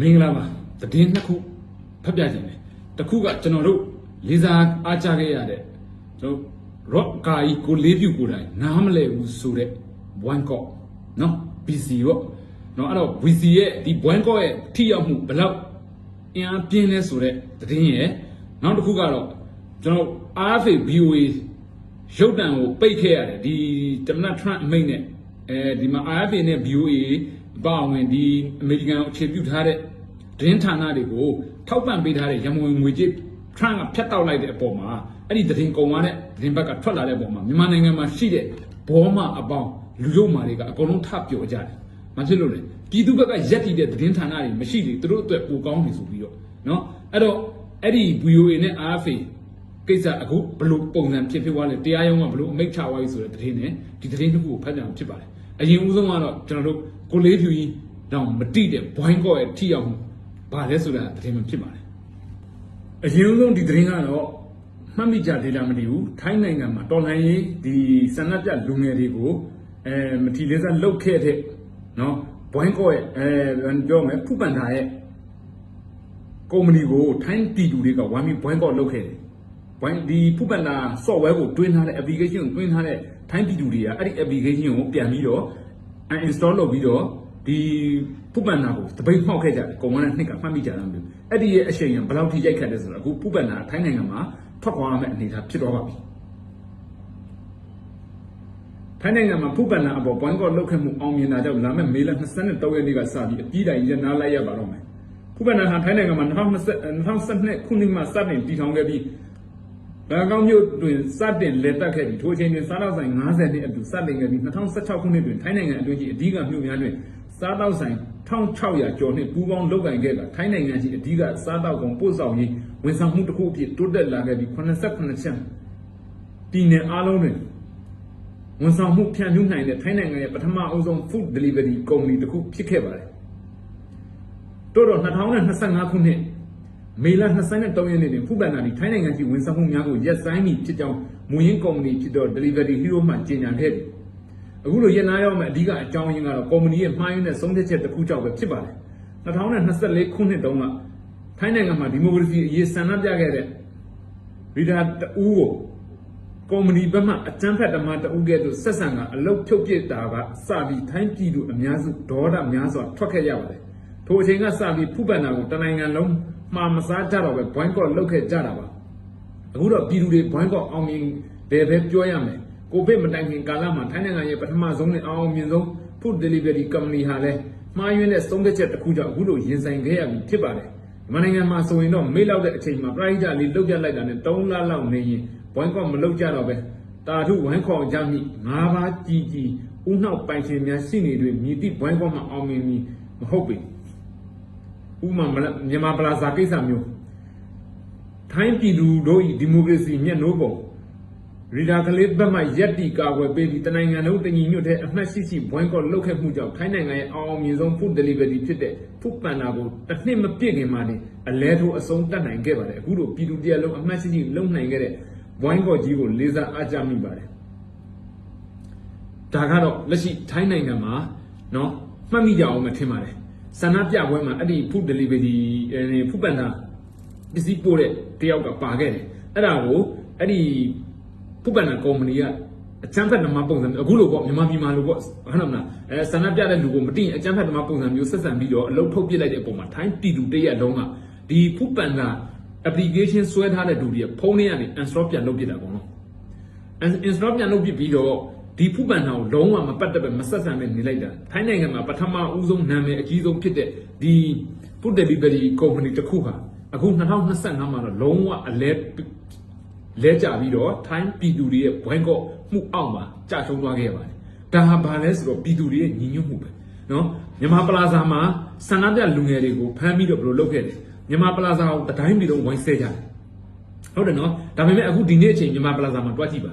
မင်္ဂလာပါတည်င်းနှစ်ခုဖတ်ပြခြင်းတယ်တစ်ခုကကျွန်တော်တို့လေးစားအားကြခဲ့ရတဲ့ကျွန်တော်ရော့ကာကြီးကိုလေးပြူကိုယ်တိုင်နားမလဲဘူးဆိုတဲ့ one call နော် BC ပေါ့နော်အဲ့တော့ BC ရဲ့ဒီ one call ရဲ့ထိရောက်မှုဘယ်လောက်အင်အားပြင်းလဲဆိုတဲ့တည်င်းရဲ့နောက်တစ်ခုကတော့ကျွန်တော် RFA VOA ရုပ်တံကိုပိတ်ခဲ့ရတယ်ဒီတမန်ထရန့်အမိတ်နဲ့အဲဒီမှာ RFA နဲ့ VOA ပါဝင်ဒီအမေရိကန်အခြေပြုထားတဲ့ဒင်းဌာနတွေကိုထောက်ပံ့ပေးထားတဲ့ရမဝင်ငွေကြေးထရန့်ကဖျက်တောက်လိုက်တဲ့အပေါ်မှာအဲ့ဒီသတင်းကုံသွားတဲ့သတင်းဘက်ကထွက်လာတဲ့အပေါ်မှာမြန်မာနိုင်ငံမှာရှိတဲ့ဘောမအပေါင်းလူရုပ်မာတွေကအကုန်လုံးထပျော်ကြတယ်။မဖြစ်လို့လေပြည်သူဘက်ကရက်တည်တဲ့သတင်းဌာနတွေမရှိလေသူတို့အတွက်ပိုကောင်းပြီဆိုပြီးတော့နော်အဲ့တော့အဲ့ဒီ VOA နဲ့ RFA ကိစ္စအခုဘလို့ပုံစံဖြစ်ဖြစ်သွားလဲတရားရုံးကဘလို့အမိတ်ချသွားပြီဆိုတဲ့သတင်းနဲ့ဒီသတင်းတစ်ခုကိုဖတ်ကြအောင်ဖြစ်ပါတယ်အရင်ဦးဆုံးကတော့ကျွန်တော်တို့ ကိုလေးဖြူကြီးတောင်မတိတဲ့ဘွိုင်းကော့ရဲ့ထိရောက်မှုဘာလဲဆိုတာသတင်းမှဖြစ်ပါတယ်အရင်ဦးဆုံးဒီသတင်းကတော့မှတ်မိကြသေးလားမသိဘူးထိုင်းနိုင်ငံမှာတော်လှန်ရေးဒီဆန္ဒပြလူငယ်တွေကိုအဲမထီလေးစားလှုပ်ခဲ့တဲ့နော်ဘွိုင်းကော့ရဲ့အဲပြောမယ်ဖူပန်တာရဲ့ကုမ္ပဏီကိုထိုင်းပြည်သူတွေကဝိုင်းပြီးဘွိုင်းကော့လှုပ်ခဲ့တယ်ဘိုင်းဒီဖူပန်တာ software ကိုတွင်းထားတဲ့ application ကိုတွင်းထားတဲ့ထိုင်းပြည်သူတွေကအဲ့ဒီ application ကိုပြန်ပြီးတော့ uninstall လုပ်ပြီးတော့ဒီဖူပန်နာကိုတပိတ်မှောက်ခဲ့ကြတယ်ကုံဝန်းနဲ့နှစ်ကမှတ်မိကြတာမလို့အဲ့ဒီရဲ့အရှိန်ကဘယ်လောက်ထိရိုက်ခတ်လဲဆိုတော့အခုဖူပန်နာထိုင်းနိုင်ငံမှာထွက်ခွာရမယ့်အနေအထားဖြစ်တော့ပါပြီထိုင်းနိုင်ငံမှာဖူပန်နာအပေါ်ဘွိုင်းကော့လောက်ခဲ့မှုအောင်မြင်တာကြောင့်လာမယ့်မေလ23ရက်နေ့ကစပြီးအပြီးတိုင်ရနာလိုက်ရပါတော့မယ်ဖူပန်နာဟာထိုင်းနိုင်ငံမှာ2020 2012ခုနှစ်မှာစတင်တည်ထောင်ခဲ့ပြီး ဘန်ကောက်မြို့တွင်စတင်လက်တက်ခဲ့ပြီးထိုအချိန်တွင်စားတော့ဆိုင်90နှစ်အတူစတင်ခဲ့ပြီး2016ခုနှစ်တွင်ထိုင်းနိုင်ငံအတွင်းရှိအဓိကမြို့များတွင်စားတော့ဆိုင်1600ကျော်နှင့်ပူးပေါင်းလုပ်ကိုင်ခဲ့တာထိုင်းနိုင်ငံရှိအဓိကစားတော့ကုန်ပို့ဆောင်ရေးဝန်ဆောင်မှုတစ်ခုအဖြစ်တိုးတက်လာခဲ့ပြီး89ချမ်းပြည်နယ်အားလုံးတွင်ဝန်ဆောင်မှုဖြန့်ဖြူးနိုင်တဲ့ထိုင်းနိုင်ငံရဲ့ပထမအဦးဆုံး food delivery ကုမ္ပဏီတစ်ခုဖြစ်ခဲ့ပါတယ်။တိုးတော့2025ခုနှစ် မေလ23ရက်နေ့တွင်ဖူပန်နာဒီထိုင်းနိုင်ငံကြီးဝန်ဆောင်မှုများကိုရက်ဆိုင်မည်ဖြစ်ကြောင်းမူရင်းကုမ္ပဏီဖြစ်တော့ Delivery Hero မှကြေညာခဲ့သည်။အခုလိုရနာရောက်မဲ့အဓိကအကြောင်းရင်းကတော့ကုမ္ပဏီရဲ့မှားယွင်းတဲ့ဆုံးဖြတ်ချက်တစ်ခုကြောင့်ပဲဖြစ်ပါတယ်။2024ခုနှစ်တုန်းကထိုင်းနိုင်ငံမှာဒီမိုကရေစီအရေးဆန္ဒပြခဲ့တဲ့ရီဒါတူကိုကုမ္ပဏီဘက်မှအကြမ်းဖက်ဓမ္မတဦးကဲ့သို့ဆက်ဆံကအလုတ်ဖြုတ်ပစ်တာကစပြီးထိုင်းပြည်သူအများစုဒေါသများစွာထွက်ခဲ့ရပါတယ်။ထိုအချိန်ကစပြီးဖူပန်နာကိုတနိုင်ငံလုံး မှာမစားကြတော့ပဲဘွိုင်းကော့လုတ်ခဲ့ကြတာပါအခုတော့ပြည်သူတွေဘွိုင်းကော့အောင်မြင်တယ်ပဲပြောရမယ်ကိုဗစ်မတိုင်ခင်ကာလမှာထိုင်းနိုင်ငံရဲ့ပထမဆုံးနဲ့အောင်မြင်ဆုံး food delivery company ဟာလည်းမှားယွင်းတဲ့သုံးသက်ချက်တစ်ခုကြောင့်အခုလိုရင်ဆိုင်ခဲ့ရပြီဖြစ်ပါတယ်မြန်မာနိုင်ငံမှာဆိုရင်တော့မေ့လောက်တဲ့အချိန်မှာပရိဒတ်လေးလုတ်ပြလိုက်တာနဲ့3လလောက်နေရင်ဘွိုင်းကော့မလုတ်ကြတော့ပဲတာထုဝိုင်းခေါ်ကြမိ၅ပါးကြီးကြီးဥနှောက်ပိုင်ရှင်များရှိနေတွေမြည်တိဘွိုင်းကော့မှာအောင်မြင်ပြီမဟုတ်ပေ ဥမာမြန်မာပလာဇာကိစ္စမျိုးထိုင်းပြည်သူတို့ဤဒီမိုကရေစီမျက်နှိုးပုံရီဒါကလေးဘက်မှရက်တီကာကွယ်ပေးပြီးတနိုင်ငံလုံးတညီညွတ်တဲ့အမှတ်ရှိရှိဘွိုင်းကော့လုတ်ခဲ့မှုကြောင့်ထိုင်းနိုင်ငံရဲ့အောင်အောင်မြင်ဆုံး food delivery ဖြစ်တဲ့ဖုပန်နာကိုတစ်နှစ်မပြည့်ခင်မှာတင်အလဲထိုးအဆုံးတတ်နိုင်ခဲ့ပါတယ်အခုလိုပြည်သူတရလုံးအမှတ်ရှိရှိလုံနိုင်ခဲ့တဲ့ဘွိုင်းကော့ကြီးကိုလေးစားအားကြမိပါတယ်ဒါကတော့လက်ရှိထိုင်းနိုင်ငံမှာเนาะမှတ်မိကြအောင်မထင်ပါတယ် ဆန္ဒပြပွဲမှာအဲ့ဒီ food delivery ဖူပန်တာပစ္စည်းပို့တဲ့တယောက်ကပါခဲ့တယ်အဲ့ဒါကိုအဲ့ဒီဖူပန်တာကုမ္ပဏီကအချမ်းဖက်ဓမ္မပုံစံအခုလိုပေါ့မြန်မာပြည်မှာလိုပေါ့ဟုတ်လားမလားအဲဆန္ဒပြတဲ့လူကိုမတင်အချမ်းဖက်ဓမ္မပုံစံမျိုးဆက်ဆံပြီးတော့အလုပ်ထုတ်ပစ်လိုက်တဲ့အပေါ်မှာထိုင်းပြည်သူတရက်လုံးကဒီဖူပန်တာ application ဆွဲထားတဲ့လူတွေဖုန်းထဲကနေ install ပြန်လုပ်ပစ်တာပေါ့နော် install ပြန်လုပ်ပစ်ပြီးတော့ ဒီဖူပန်နာကိုလုံးဝမပတ်သက်ပဲမဆက်ဆံပဲနေလိုက်တာထိုင်းနိုင်ငံမှာပထမဦးဆုံးနာမည်အကြီးဆုံးဖြစ်တဲ့ဒီ food delivery company တစ်ခုဟာအခု2025မှာတော့လုံးဝအလဲလဲကြပြီးတော့ထိုင်းပြည်သူတွေရဲ့ဘွိုင်းကော့မှုအောက်မှာကြာရှုံးသွားခဲ့ပါတယ်ဒါဟာဘာလဲဆိုတော့ပြည်သူတွေရဲ့ညီညွတ်မှုပဲနော်မြန်မာပလာဇာမှာဆန္ဒပြလူငယ်တွေကိုဖမ်းပြီးတော့ဘယ်လိုလုပ်ခဲ့လဲမြန်မာပလာဇာကိုတတိုင်းပြည်လုံးဝိုင်းဆဲကြတယ်ဟုတ်တယ်နော်ဒါပေမဲ့အခုဒီနေ့အချိန်မြန်မာပလာဇာမှာတွားကြည့်ပါ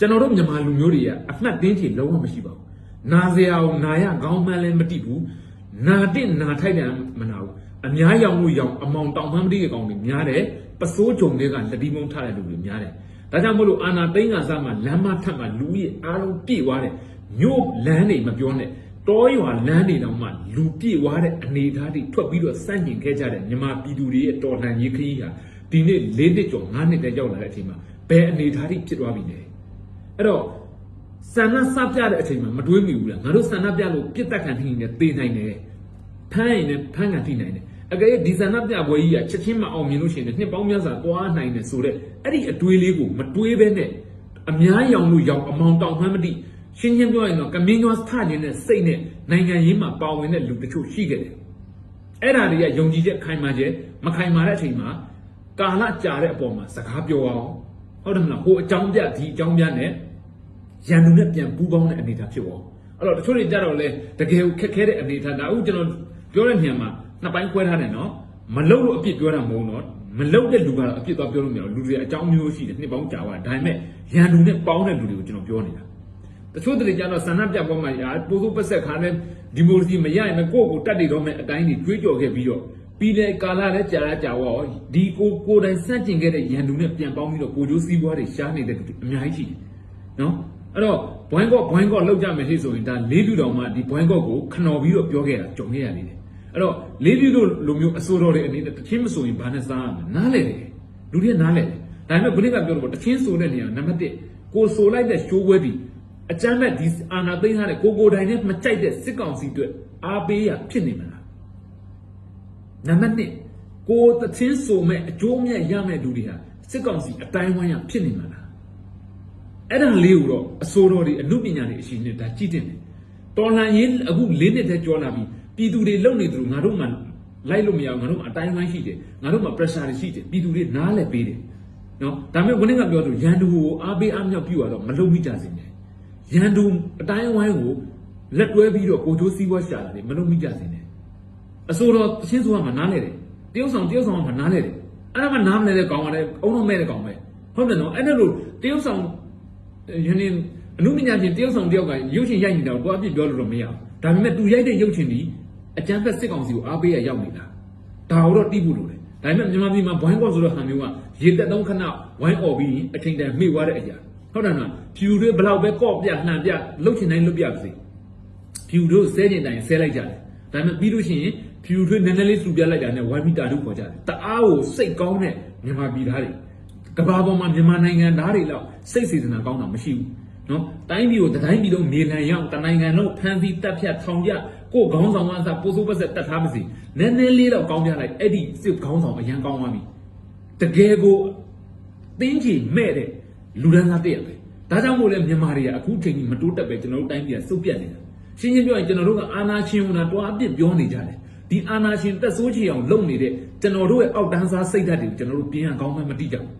ကျွန်တော်တို့မြန်မာလူမျိုးတွေကအမှတ်တင်းချေလုံးဝမရှိပါဘူး။နာစရာကိုနာရခေါင်းမှန်းလည်းမတိဘူး။နာတင့်နာထိုက်တယ်မနာဘူး။အများရောင်လို့ရောင်အမောင်တောင်မှန်းမတိတဲ့ကောင်တွေများတယ်။ပစိုးကြုံတွေကလက်ဒီမုံထားတဲ့လူတွေများတယ်။ဒါကြောင့်မို့လို့အာနာသိန်းကစားမှာလမ်းမထက်မှာလူကြီးအားလုံးပြည့်သွားတယ်။မြို့လမ်းတွေမပြောနဲ့။တတောရွာလမ်းတွေတောင်မှလူပြည့်ဝတဲ့အနေအထားတွေထွက်ပြီးတော့စန့်ကျင်ခဲ့ကြတဲ့မြန်မာပြည်သူတွေရဲ့တော်လှန်ရေးခရီးဟာဒီနေ့၄နှစ်ကျော်၅နှစ်တည်းရောက်လာတဲ့အချိန်မှာဘယ်အနေအထားတွေဖြစ်သွားပြီလဲ အဲ့တော့ဆန္ဒစပြတဲ့အချိန်မှာမတွေးမိဘူးလားငါတို့ဆန္ဒပြလို့ပြစ်တက်ခံထိနေတေးနိုင်တယ်ဖမ်းရင်လည်းဖမ်းခံထိနိုင်တယ်အကယ်၍ဒီဆန္ဒပြပွဲကြီးကချက်ချင်းမအောင်မြင်လို့ရှိရင်လည်းနှစ်ပေါင်းများစွာတွားနိုင်တယ်ဆိုတော့အဲ့ဒီအတွေးလေးကိုမတွေးဘဲနဲ့အများရောင်လို့ရောင်အမောင်တောင်မှန်းမသိရှင်းရှင်းပြောရင်တော့ကမင်းကျော်ထနေတဲ့စိတ်နဲ့နိုင်ငံရေးမှာပါဝင်တဲ့လူတချို့ရှိခဲ့တယ်အဲ့ဒါတွေကယုံကြည်ချက်ခိုင်မာချက်မခိုင်မာတဲ့အချိန်မှာကာလကြာတဲ့အပေါ်မှာစကားပြောအောင်ဟုတ်တယ်မလားဟိုအကြောင်းပြဒီအကြောင်းပြနဲ့ ရန်သူနဲ့ပြန်ပူးပေါင်းတဲ့အနေအထားဖြစ်သွားအဲ့တော့တချို့တွေကြတော့လေတကယ်ကိုခက်ခဲတဲ့အနေအထားဒါအခုကျွန်တော်ပြောတဲ့နေရာမှာနှစ်ပိုင်းခွဲထားတယ်နော်မလုံလို့အပြစ်ပြောတာမဟုတ်တော့မလုံတဲ့လူကတော့အပြစ်သွားပြောလို့မရဘူးလူတွေအကြောင်းမျိုးရှိတယ်နှစ်ပေါင်းကြာသွားဒါပေမဲ့ရန်သူနဲ့ပေါင်းတဲ့လူတွေကိုကျွန်တော်ပြောနေတာတချို့တွေကြတော့ဆန္ဒပြပွဲမှာရာပိုးစိုးပတ်ဆက်ခါနဲ့ဒီမိုကရေစီမရရင်ကိုယ့်ကိုတတ်တည်တော့မဲ့အတိုင်းကြီးကြွေးကြော်ခဲ့ပြီးတော့ပြီးတဲ့ကာလလည်းကြာရကြာဝေါဒီကိုကိုယ်တိုင်စန့်ကျင်ခဲ့တဲ့ရန်သူနဲ့ပြန်ပေါင်းပြီးတော့ကိုကျိုးစည်းပွားတွေရှားနေတဲ့လူတွေအများကြီးရှိတယ်နော် အဲ့တော့ဘွိုင်းကော့ဘွိုင်းကော့လောက်ကြမယ်ဟိဆိုရင်ဒါလေးပြူတော်မှဒီဘွိုင်းကော့ကိုခနော်ပြီးတော့ပြောခဲ့တာကြုံခဲ့ရနေတယ်အဲ့တော့လေးပြူတို့လိုမျိုးအစိုးရတွေအနေနဲ့တချင်းမဆိုရင်ဘာနဲ့စားရမလဲနားလေတယ်လူတွေကနားလေတယ်ဒါပေမဲ့ဘုရားကပြောတော့တချင်းဆိုတဲ့နေရာနံပါတ်1ကိုဆိုလိုက်တဲ့ရှိုးပွဲဒီအကြမ်းမဲ့ဒီအာနာသိမ်းထားတဲ့ကိုကိုတိုင်နဲ့မကြိုက်တဲ့စစ်ကောင်စီအတွက်အားပေးရဖြစ်နေမလားနံပါတ်2ကိုတချင်းဆိုမဲ့အကျိုးမြတ်ရမဲ့လူတွေဟာစစ်ကောင်စီအတိုင်းဝိုင်းရဖြစ်နေမှာလား အဲ့ဒါလေးကိုတော့အစိုးရတွေအမှုပညာတွေအရှင်နဲ့ဒါကြည့်တင်တယ်တော်လှန်ရေးအခု၄နှစ်တည်းကြောလာပြီပြည်သူတွေလုံနေသူတို့ငါတို့မှလိုက်လို့မရဘူးငါတို့မှအတိုင်းဝိုင်းရှိတယ်ငါတို့မှ pressure တွေရှိတယ်ပြည်သူတွေနားလည်ပေးတယ်နော်ဒါပေမဲ့ဝင်းကပြောသူရန်သူကိုအားပေးအားမြောက်ပြုရတော့မလုံမိကြစေနဲ့ရန်သူအတိုင်းဝိုင်းကိုလက်တွဲပြီးတော့ကိုချိုးစည်းဝါးရှာတာတွေမလုံမိကြစေနဲ့အစိုးရတချင်းဆိုတာမှနားလဲတယ်တရုတ်ဆောင်တရုတ်ဆောင်မှနားလဲတယ်အဲ့ဒါမှနားမလဲတဲ့ကောင်ကလည်းအုံတော့မဲ့တဲ့ကောင်ပဲဟုတ်တယ်နော်အဲ့ဒါလို့တရုတ်ဆောင် ယနေ့အမှုပညာရှင်တရုတ်ဆောင်တယောက်ကရုပ်ရှင်ရိုက်နေတာကိုတွားပြပြောလို့တော့မရဘူးဒါပေမဲ့သူရိုက်တဲ့ရုပ်ရှင်ဒီအကျန်းဖက်စစ်ကောင်စီကိုအားပေးရရောက်နေတာဒါတော့တိဖို့လို့လေဒါပေမဲ့မြန်မာပြည်မှာဘွိုင်းကော့ဆိုတဲ့ဟာမျိုးကရေတက်သုံးခဏဝိုင်းអော်ပြီးအချိန်တန်မှေ့သွားတဲ့အရာဟုတ်တယ်နော်ဖြူတွေဘလောက်ပဲကော့ပြလှန်ပြလှုပ်ချင်တိုင်းလှုပ်ပြပါစေဖြူတို့ဆဲကျင်တိုင်းဆဲလိုက်ကြတယ်ဒါပေမဲ့ပြီးလို့ရှိရင်ဖြူတွေနည်းနည်းလေးစုပြလိုက်တာနဲ့ဝိုင်းမီတာတို့ခေါ်ကြတယ်တအားကိုစိတ်ကောင်းတဲ့မြန်မာပြည်သားတွေ ကဘာပေါ်မှာမြန်မာနိုင်ငံသားတွေလောက်စိတ်စေတနာကောင်းတာမရှိဘူးနော်တိုင်းပြည်ကိုတိုင်းပြည်လုံးမြေလံရောက်တနိုင်ငံလုံးဖမ်းဆီးတပ်ဖြတ်ထောင်ကြကိုခေါင်းဆောင်ကစားပိုးစိုးပတ်ဆက်တတ်ထားပါစေနည်းနည်းလေးတော့ကောင်းပြလိုက်အဲ့ဒီစစ်ခေါင်းဆောင်အရန်ကောင်းသွားပြီတကယ်ကိုတင်းကြီးမဲ့တဲ့လူဒန်းသားတည့်ရပဲဒါကြောင့်မို့လဲမြန်မာတွေကအခုချိန်ကြီးမတိုးတက်ပဲကျွန်တော်တို့တိုင်းပြည်ကစုပ်ပြတ်နေတာရှင်းရှင်းပြောရင်ကျွန်တော်တို့ကအာနာရှင်ဟိုနာတွားအပြစ်ပြောနေကြတယ်ဒီအာနာရှင်တက်ဆိုးချီအောင်လုပ်နေတဲ့ကျွန်တော်တို့ရဲ့အောက်တန်းစားစိတ်ဓာတ်တွေကိုကျွန်တော်တို့ပြင်ရန်ကောင်းမှမတိကြဘူး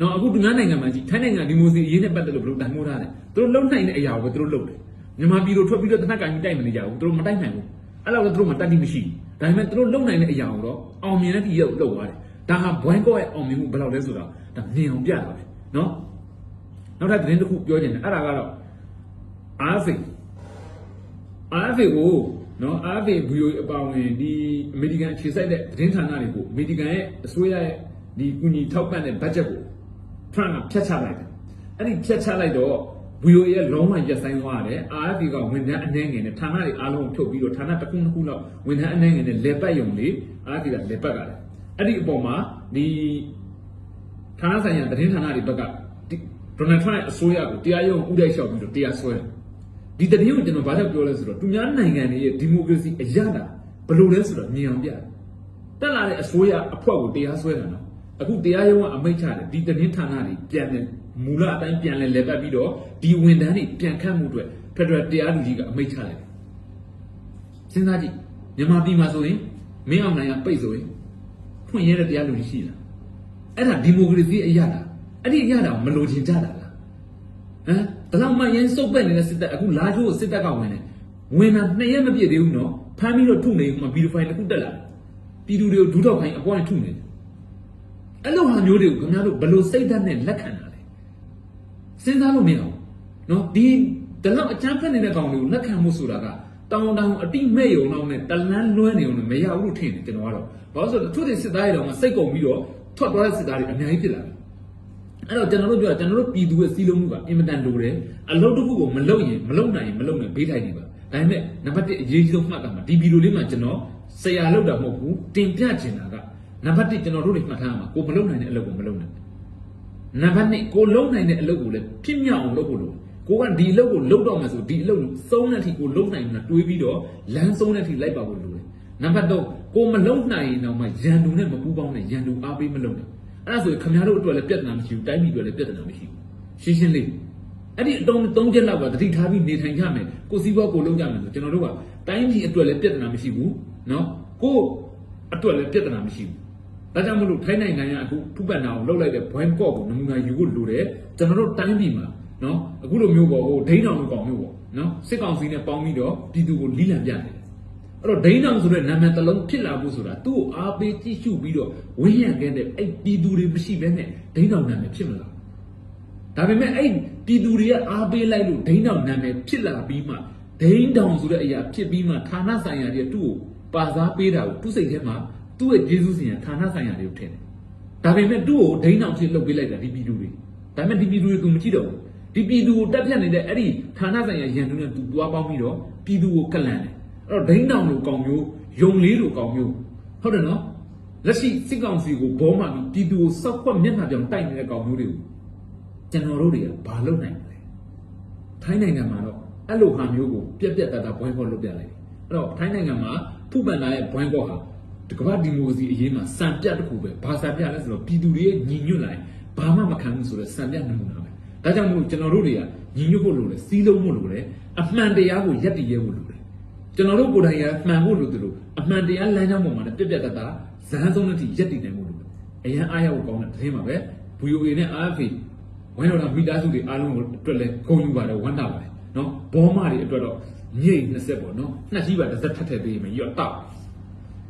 နော်အခုသူများနိုင်ငံမှာကြည့်ထိုင်းနိုင်ငံဒီမိုစီအရေးနဲ့ပတ်သက်လို့ဘယ်လိုတိုင်မိုးထားတယ်သူတို့လုံနိုင်တဲ့အရာကိုသူတို့လုပ်တယ်မြန်မာပြည်တို့ထွက်ပြီးတော့တနက်ကင်ကြီးတိုက်မနေကြဘူးသူတို့မတိုက်နိုင်ဘူးအဲ့လောက်တော့သူတို့မတတ်တိမရှိဘူးဒါပေမဲ့သူတို့လုံနိုင်တဲ့အရာကိုတော့အောင်မြင်တဲ့ပြည်ရောက်လုပ်သွားတယ်ဒါဟာဘွိုင်းကော့ရဲ့အောင်မြင်မှုဘယ်လောက်လဲဆိုတော့ဒါမြင်အောင်ပြတာပဲနော်နောက်ထပ်သတင်းတစ်ခုပြောချင်တယ်အဲ့ဒါကတော့အားစိတ်အားစိတ်ကိုနော်အားစိတ်ဗီဒီယိုအပါဝင်ဒီအမေရိကန်အခြေစိုက်တဲ့သတင်းဌာနတွေကိုအမေရိကန်ရဲ့အစိုးရရဲ့ဒီကူညီထောက်ပံ့တဲ့ဘတ် ဂျက်ကို Trump ကဖျက်ချလိုက်တယ်အဲ့ဒီဖျက်ချလိုက်တော့ VO ရဲ့လုံးဝရက်ဆိုင်သွားတယ် RFP ကဝန်ထမ်းအနှဲငယ်နဲ့ဌာနတွေအားလုံးထုတ်ပြီးတော့ဌာနတစ်ခုနှစ်ခုလောက်ဝန်ထမ်းအနှဲငယ်နဲ့လေပတ်ယုံလေး RFP ကလေပတ်ကြတယ်အဲ့ဒီအပေါ်မှာဒီဌာနဆိုင်ရာသတင်းဌာနတွေဘက်ကဒေါ်နယ်ထရန့်အစိုးရကိုတရားရုံးဥတိုက်လျှောက်ပြီးတော့တရားစွဲတယ်ဒီတတိယကိုကျွန်တော်ဘာကြောင့်ပြောလဲဆိုတော့သူများနိုင်ငံတွေရဲ့ဒီမိုကရေစီအရတာဘယ်လိုလဲဆိုတော့မြင်အောင်ပြတယ်တက်လာတဲ့အစိုးရအဖွဲ့ကိုတရားစွဲတာနော် အခုတရားရုံးကအမိန့်ချတယ်ဒီသတင်းဌာနတွေပြန်တယ်မူလအတိုင်းပြန်လဲလဲပတ်ပြီးတော့ဒီဝန်ထမ်းတွေပြန်ခတ်မှုအတွက်ဖက်ဒရယ်တရားလူကြီးကအမိန့်ချလိုက်တယ်စဉ်းစားကြည့်မြန်မာပြည်မှာဆိုရင်မင်းအောင်နိုင်ကပိတ်ဆိုရင်ဖွင့်ရတဲ့တရားလူကြီးရှိလားအဲ့ဒါဒီမိုကရေစီအရတာအဲ့ဒီအရတာကိုမလိုချင်ကြတာလားဟမ်ဒါတော့မှရင်စုပ်ပက်နေတဲ့စစ်တပ်အခုလာချိုးစစ်တပ်ကဝင်တယ်ဝင်တာနှစ်ရက်မပြည့်သေးဘူးနော်ဖမ်းပြီးတော့ထုနေမှဗီဒီယိုဖိုင်တစ်ခုတက်လာပြည်သူတွေကိုဒူးတော့ခိုင်းအပေါ်နဲ့ထုနေတယ် အဲ့လိုဟာမျိုးတွေကိုခင်ဗျားတို့ဘယ်လိုစိတ်ဓာတ်နဲ့လက်ခံတာလဲစဉ်းစားလို့မရဘူးနော်ဒီဒီလောက်အချမ်းဖက်နေတဲ့ကောင်တွေကိုလက်ခံမှုဆိုတာကတောင်းတောင်းအတိမဲ့ယုံတော့နဲ့တလန်းလွှဲနေုံနဲ့မရဘူးလို့ထင်တယ်ကျွန်တော်ကတော့ဘာလို့ဆိုတော့သူတွေစစ်သားတွေတော့စိတ်ကုန်ပြီးတော့ထွက်သွားတဲ့စစ်သားတွေအများကြီးဖြစ်လာတယ်အဲ့တော့ကျွန်တော်တို့ပြောကျွန်တော်တို့ပြည်သူရဲ့စီးလုံးမှုကအင်မတန်လိုတယ်အလုပ်တစ်ခုကိုမလုပ်ရင်မလုပ်နိုင်ရင်မလုပ်နဲ့ဘေးထိုင်နေပါဒါပေမဲ့နံပါတ်1အရေးကြီးဆုံးမှတ်တာမှာဒီဗီဒီယိုလေးမှာကျွန်တော်ဆရာလောက်တာမဟုတ်ဘူးတင်ပြချင်တာက နံပါတ်1ကျွန်တော်တို့တွေမှတ်ထားရမှာကိုမလုံနိုင်တဲ့အလုပ်ကိုမလုံနိုင်နံပါတ်2ကိုလုံနိုင်တဲ့အလုပ်ကိုလည်းဖြစ်မြောက်အောင်လုပ်ဖို့လိုကိုကဒီအလုပ်ကိုလုပ်တော့မှဆိုဒီအလုပ်သုံးတဲ့အထိကိုလုံနိုင်မှာတွေးပြီးတော့လမ်းဆုံးတဲ့အထိလိုက်ပါဖို့လိုတယ်နံပါတ်3ကိုမလုံနိုင်ရင်တော့မှရန်သူနဲ့မပူးပေါင်းနဲ့ရန်သူအားပေးမလုံနဲ့အဲ့ဒါဆိုရင်ခင်ဗျားတို့အတွက်လည်းပြဿနာမရှိဘူးတိုင်းပြည်အတွက်လည်းပြဿနာမရှိဘူးရှင်းရှင်းလေး အဲ့ဒီအတုံးသုံးချက်လောက်ကတတိထားပြီးနေထိုင်ကြမယ်ကိုစီးပွားကိုလုံးကြမယ်ဆိုကျွန်တော်တို့ကတိုင်းပြည်အတွက်လည်းပြဿနာမရှိဘူးเนาะကိုအတွက်လည်းပြဿနာမရှိဘူး ဒါကြောင့်မလို့ထိုင်းနိုင်ငံကအခုဖူပန်နာကိုလှုပ်လိုက်တဲ့ဘွမ်ကော့ကိုနမူနာယူဖို့လိုတယ်ကျွန်တော်တို့တိုင်းပြည်မှာနော်အခုလိုမျိုးပေါ့ဟိုဒိန်းတောင်လိုကောင်မျိုးပေါ့နော်စစ်ကောင်စီနဲ့ပေါင်းပြီးတော့ပြည်သူကိုလိလံပြတယ်အဲ့တော့ဒိန်းတောင်ဆိုတဲ့နာမည်တစ်လုံးဖြစ်လာဖို့ဆိုတာသူ့ကိုအားပေးကြည့်ရှုပြီးတော့ဝင်းရံခဲ့တဲ့အဲ့ပြည်သူတွေမရှိဘဲနဲ့ဒိန်းတောင်နာမည်ဖြစ်မလားဒါပေမဲ့အဲ့ပြည်သူတွေကအားပေးလိုက်လို့ဒိန်းတောင်နာမည်ဖြစ်လာပြီးမှဒိန်းတောင်ဆိုတဲ့အရာဖြစ်ပြီးမှဌာနဆိုင်ရာတွေသူ့ကိုပါစားပေးတာကိုသူ့စိတ်ထဲမှာ သူ့ရဲ့ယေရှုစင်ကဌာနဆိုင်ရာတွေကိုထင်တယ်။ဒါပေမဲ့သူ့ကိုဒိန်းတောင်ဖြစ်လုပ်ပေးလိုက်တာဒီပြည်သူတွေ။ဒါပေမဲ့ဒီပြည်သူတွေသူမကြည့်တော့ဘူး။ဒီပြည်သူကိုတက်ဖြတ်နေတဲ့အဲ့ဒီဌာနဆိုင်ရာရန်သူနဲ့သူတွားပေါင်းပြီးတော့ပြည်သူကိုကလန်တယ်။အဲ့တော့ဒိန်းတောင်လိုကောင်မျိုးယုံလေးလိုကောင်မျိုးဟုတ်တယ်နော်။လက်ရှိစစ်ကောင်စီကိုဘောမှပြီးပြည်သူကိုစောက်ခွက်မျက်နှာပြောင်တိုက်နေတဲ့ကောင်မျိုးတွေကိုကျွန်တော်တို့တွေကဘာလုပ်နိုင်မလဲထိုင်းနိုင်ငံမှာတော့အဲ့လိုဟာမျိုးကိုပြက်ပြက်တတ်တာဘွိုင်းကော့လုပ်ပြလိုက်တယ်အဲ့တော့ထိုင်းနိုင်ငံမှာဖူပန်လာရဲ့ဘွိုင်းကော့ဟာ ဒီကမ္ဘာဒီမိုကရေစီအရေးမှာစံပြတစ်ခုပဲဘာစံပြလဲဆိုတော့ပြည်သူတွေရဲ့ညီညွတ်လာရင်ဘာမှမခံဘူးဆိုတော့စံပြနမူနာပဲဒါကြောင့်မို့ကျွန်တော်တို့တွေကညီညွတ်ဖို့လိုတယ်စီးလုံးဖို့လိုတယ်အမှန်တရားကိုယက်တည်ရဲဖို့လိုတယ်ကျွန်တော်တို့ကိုယ်တိုင်ကမှန်ဖို့လိုတယ်လို့အမှန်တရားလမ်းကြောင်းပေါ်မှာလည်းပြက်ပြက်တတ်တာဇန်းဆုံးတဲ့အထိယက်တည်နိုင်ဖို့လိုတယ်အရင်အားရဖို့ကောင်းတဲ့သတင်းပါပဲ VOA နဲ့ RFA ဝိုင်းတော်တာမိသားစုတွေအားလုံးကိုအတွက်လဲဂုဏ်ယူပါတယ်ဝမ်းသာပါတယ်နော်ဘောမတွေအတွက်တော့ညိတ်20ပေါ့နော်နှစ်ကြီးပါတစ်စက်ထပ်ထည့်ပေးမယ်ရော့တောက်